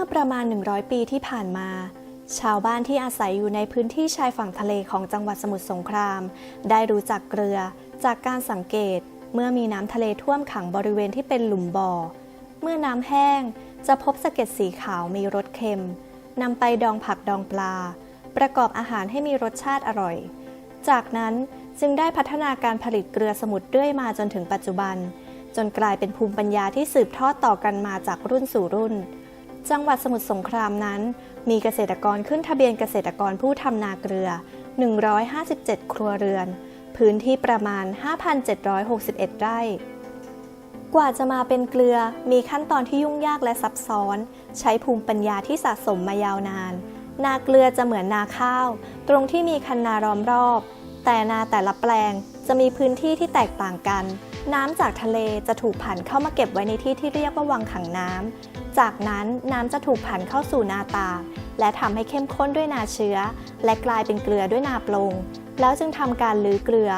อประมาณ 100 ปีที่ผ่านมา ชาวบ้านที่อาศัยอยู่ในพื้นที่ชายฝั่งทะเลของจังหวัดสมุทรสงคราม ได้รู้จักเกลือ จากการสังเกต เมื่อมีน้ำทะเลท่วมขังบริเวณที่เป็นหลุมบ่อ เมื่อน้ำแห้งจะพบสะเก็ดสีขาวมีรสเค็มนำไปดองผักดองปลา ประกอบอาหารให้มีรสชาติอร่อย จากนั้นจึงได้พัฒนาการผลิตเกลือสมุทรเรื่อยมาจนถึงปัจจุบัน จนกลายเป็นภูมิปัญญาที่สืบทอดต่อกันมาจากรุ่นสู่รุ่น จังหวัดสมุทรสงครามนั้น มีเกษตรกรขึ้นทะเบียนเกษตรกรผู้ทำนาเกลือ 157 ครัวเรือน พื้นที่ประมาณ 5,761 ไร่ กว่าจะมาเป็นเกลือมีขั้นตอนที่ยุ่งยากและซับซ้อน ใช้ภูมิปัญญาที่สะสมมายาวนาน นาเกลือจะเหมือนนาข้าว ตรงที่มีคันนาล้อมรอบ แต่นาแต่ละแปลงจะมีพื้นที่ที่แตกต่างกันน้ำจากทะเลจะถูกผันเข้ามาเก็บไว้ในที่ที่เรียกว่าวังขังน้ำ จากนั้นน้ำจะถูกผันเข้าสู่นาตากและทำให้เข้มข้นด้วยนาเชื้อ และกลายเป็นเกลือด้วยนาปลง แล้วจึงทำการลื้อเกลือ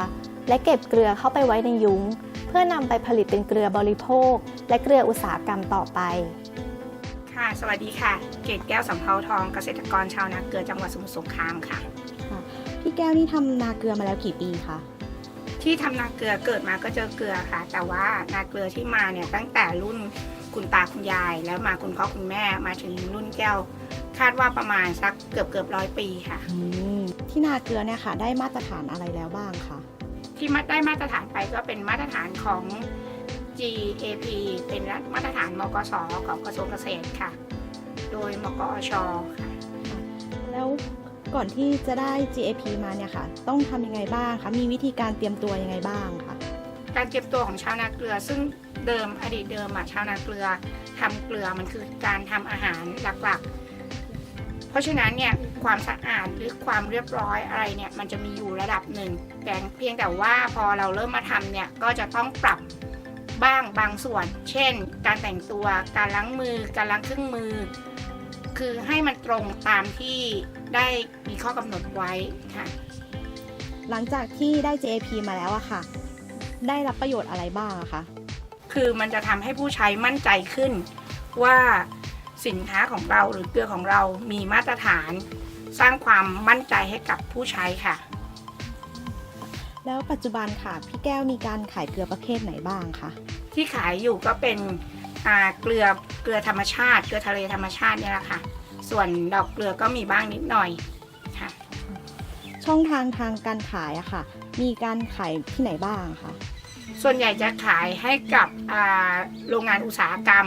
และเก็บเกลือเข้าไปไว้ในยุ้ง เพื่อนำไปผลิตเป็นเกลือบริโภค และเกลืออุตสาหกรรมต่อไป ค่ะ สวัสดีค่ะ เกตแก้วสำเภาทองเกษตรกรชาวนาเกลือจังหวัดสมุทรสงครามค่ะค่ะพี่แก้วนี่ทำนาเกลือมาแล้วกี่ปีคะที่ทำนาเกลือเกิดมาก็เจอเกลือค่ะ แต่ว่านาเกลือที่มาเนี่ยตั้งแต่รุ่น คุณตาคุณยาย แล้วมาคุณพ่อคุณแม่มาถึงรุ่นแก้ว คาดว่าประมาณสักเกือบเกือบร้อยปีค่ะที่นาเกลือเนี่ยค่ะ ได้มาตรฐานอะไรแล้วบ้างคะที่มาได้มาตรฐานไปก็เป็นมาตรฐานของ GAP เป็นมาตรฐานมกสของกระทรวงเกษตรค่ะ โดยมกอชค่ะ แล้วก่อนที่จะได้ GAP มาเนี่ยค่ะ ต้องทำยังไงบ้างคะมีวิธีการเตรียมตัวยังไงบ้างคะการเก็บตัวของชาวนาเกลือซึ่ง เดิมอดีตเดิมอะชาวนาเกลือทำเกลือมันคือการทำอาหารหลักๆ เพราะฉะนั้นเนี่ยความสะอาดหรือความเรียบร้อยอะไรเนี่ยมันจะมีอยู่ระดับหนึ่งแต่เพียงแต่ว่าพอเราเริ่มมาทำเนี่ยก็จะต้องปรับบ้างบางส่วน เช่น การแต่งตัวการล้างมือ การล้างเครื่องมือ คือให้มันตรงตามที่ได้มีข้อกำหนดไว้ค่ะ หลังจากที่ได้ GAP มาแล้วอะค่ะ ได้รับประโยชน์อะไรบ้างอะคะ คือมันจะทำให้ผู้ใช้มั่นใจขึ้น ว่าสินค้าของเราหรือเกลือของเรามีมาตรฐาน สร้างความมั่นใจให้กับผู้ใช้ค่ะ แล้วปัจจุบันค่ะ พี่แก้วมีการขายเกลือประเภทไหนบ้างคะที่ขายอยู่ก็เป็นอ่าเกลือเกลือธรรมชาติ เกลือทะเลธรรมชาติเนี่ยแหละค่ะ ส่วนดอกเกลือก็มีบ้างนิดหน่อยค่ะ ช่องทางทางการขายอะค่ะ มีการขายที่ไหนบ้างคะ ส่วนใหญ่จะขายให้กับอ่าโรงงานอุตสาหกรรม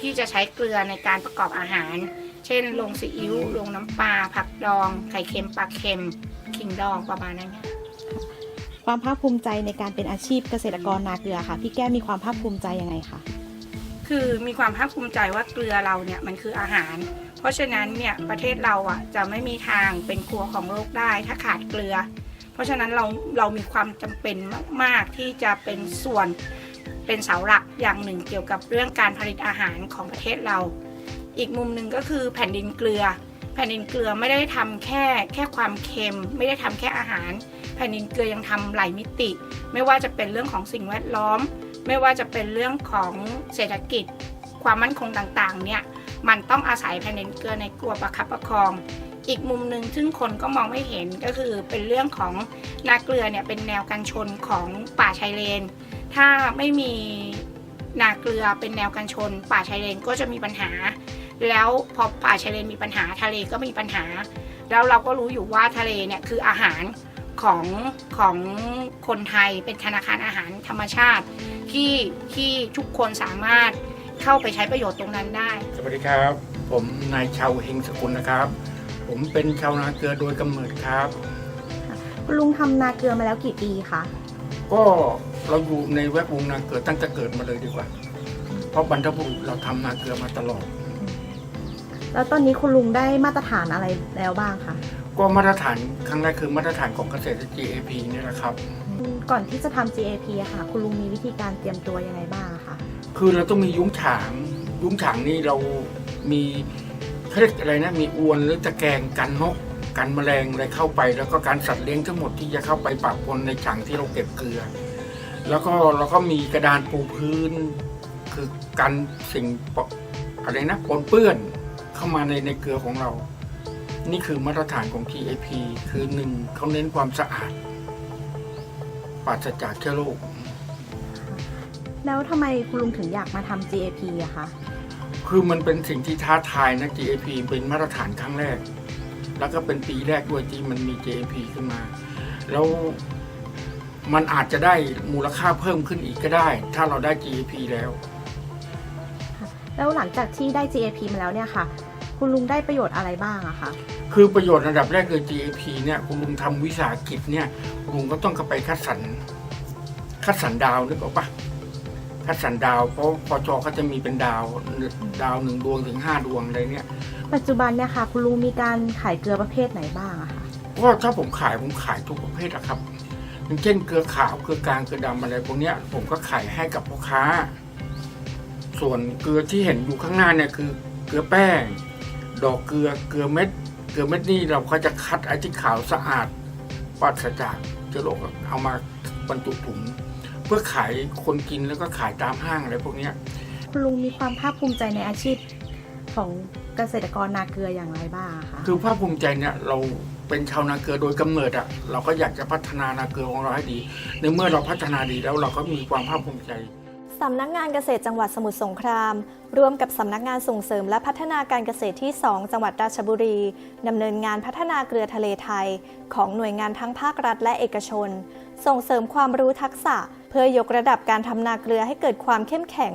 ที่จะใช้เกลือในการประกอบอาหาร เช่นโรงซีอิ๊วโรงน้ำปลาผักดอง ไข่เค็มปลาเค็มขิงดองประมาณนั้นค่ะความภาคภูมิใจในการเป็นอาชีพเกษตรกรนาเกลือค่ะ พี่แก้วมีความภาคภูมิใจยังไงคะคือมีความภาคภูมิใจว่าเกลือเราเนี่ยมันคืออาหาร เพราะฉะนั้นเนี่ยประเทศเราอะจะไม่มีทางเป็นครัวของโลกได้ ถ้าขาดเกลือ เพราะฉะนั้นเราเรามีความจำเป็นมาก ๆ ที่จะเป็นส่วนเป็นเสาหลักอย่างหนึ่งเกี่ยวกับเรื่องการผลิตอาหารของประเทศเรา อีกมุมหนึ่งก็คือแผ่นดินเกลือ แผ่นดินเกลือไม่ได้ทำแค่แค่ความเค็ม ไม่ได้ทำแค่อาหาร แผ่นดินเกลือยังทำหลายมิติ ไม่ว่าจะเป็นเรื่องของสิ่งแวดล้อม ไม่ว่าจะเป็นเรื่องของเศรษฐกิจ ความมั่นคงต่างๆเนี่ยมันต้องอาศัยแผ่นดินเกลือในกลัวประคับประคอง อีกมุมหนึ่งซึ่งคนก็มองไม่เห็นก็คือเป็นเรื่องของนาเกลือเนี่ยเป็นแนวกันชนของป่าชายเลน ถ้าไม่มีนาเกลือเป็นแนวกันชน ป่าชายเลนก็จะมีปัญหา แล้วพอป่าชายเลนมีปัญหาทะเลก็มีปัญหา แล้วเราก็รู้อยู่ว่าทะเลเนี่ยคืออาหารของของคนไทยเป็นธนาคารอาหารธรรมชาติ ที่ที่ทุกคนสามารถเข้าไปใช้ประโยชน์ตรงนั้นได้ สวัสดีครับ ผมนายชาวเฮงสกุลนะครับ ผมเป็นชาวนาเกลือโดยกำเนิดครับ คุณลุงทำนาเกลือมาแล้วกี่ปีคะก็เราอยู่ในแวดวงนาเกลือตั้งแต่เกิดมาเลยดีกว่า เพราะบรรพบุรุษเราทำนาเกลือมาตลอด แล้วตอนนี้คุณลุงได้มาตรฐานอะไรแล้วบ้างคะก็มาตรฐานครั้งแรกคือมาตรฐานของเกษตร GAP เนี่ยแหละครับ ก่อนที่จะทำ GAP อะค่ะ คุณลุงมีวิธีการเตรียมตัวยังไงบ้างอะคะคือเราต้องมียุ้งฉาง ยุ้งฉางนี่เรามี เขาเรียกอะไรนะ มีอวนหรือตะแกรงกันนกกันแมลงอะไรเข้าไป แล้วก็การสัตว์เลี้ยงทั้งหมดที่จะเข้าไปปะปนในฉางที่เราเก็บเกลือ แล้วก็เราก็มีกระดานปูพื้น คือกันสิ่งอะไรนะปนเปื้อนเข้ามาในในเกลือของเรา นี่คือมาตรฐานของ TAP คือหนึ่งเขาเน้นความสะอาดปราศจากเชื้อโรคแล้วทำไมคุณลุงถึงอยากมาทำ GAP อะคะ คือมันเป็นสิ่งที่ท้าทายนะ GAP เป็นมาตรฐานครั้งแรก แล้วก็เป็นปีแรกด้วยที่มันมี GAP ขึ้นมา แล้วมันอาจจะได้มูลค่าเพิ่มขึ้นอีกก็ได้ ถ้าเราได้ GAP แล้ว แล้วหลังจากที่ได้ GAP มาแล้วเนี่ยค่ะ คุณลุงได้ประโยชน์อะไรบ้างอะคะคือประโยชน์ระดับแรกคือ GAP เนี่ยคุณลุงทำวิสาหกิจเนี่ยคุณลุงก็ต้องเข้าไปคัดสรรคัดสรรดาวนึกออกปะ คัดสรรดาวเพราะพอจอเขาจะมีเป็นดาวดาวหนึ่งดวงถึงห้าดวงอะไรเนี่ย ปัจจุบันเนี่ยค่ะ คุณลุงมีการขายเกลือประเภทไหนบ้างอะคะก็ถ้าผมขายผมขายทุกประเภทอะครับอย่างเช่นเกลือขาวเกลือกลางเกลือดำอะไรพวกเนี้ยผมก็ขายให้กับพ่อค้า ส่วนเกลือที่เห็นอยู่ข้างหน้าเนี่ยคือเกลือแป้ง ดอกเกลือเกลือเม็ด เกลือเม็ดนี่เราก็จะคัดไอ้ที่ขาวสะอาดปราศจากเชื้อโรคเอามาบรรจุถุง เพื่อขายคนกินแล้วก็ขายตามห้างอะไรพวกเนี้ยคุณลุงมีความภาคภูมิใจในอาชีพของเกษตรกรนาเกลืออย่างไรบ้างอะคะคือภาคภูมิใจเนี่ยเราเป็นชาวนาเกลือโดยกำเนิดอะเราก็อยากจะพัฒนานาเกลือของเราให้ดี ในเมื่อเราพัฒนาดีแล้วเราก็มีความภาคภูมิใจสำนักงานเกษตรจังหวัดสมุทรสงคราม ร่วมกับสำนักงานส่งเสริมและพัฒนาการเกษตรที่ 2 จังหวัดราชบุรีดำเนินงานพัฒนาเกลือทะเลไทย ของหน่วยงานทั้งภาครัฐและเอกชน ส่งเสริมความรู้ทักษะเพื่อยกระดับการทำนาเกลือให้เกิดความเข้มแข็ง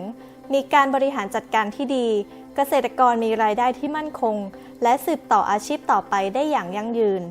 มีการบริหารจัดการที่ดี เกษตรกรมีรายได้ที่มั่นคง และสืบต่ออาชีพต่อไปได้อย่างยั่งยืน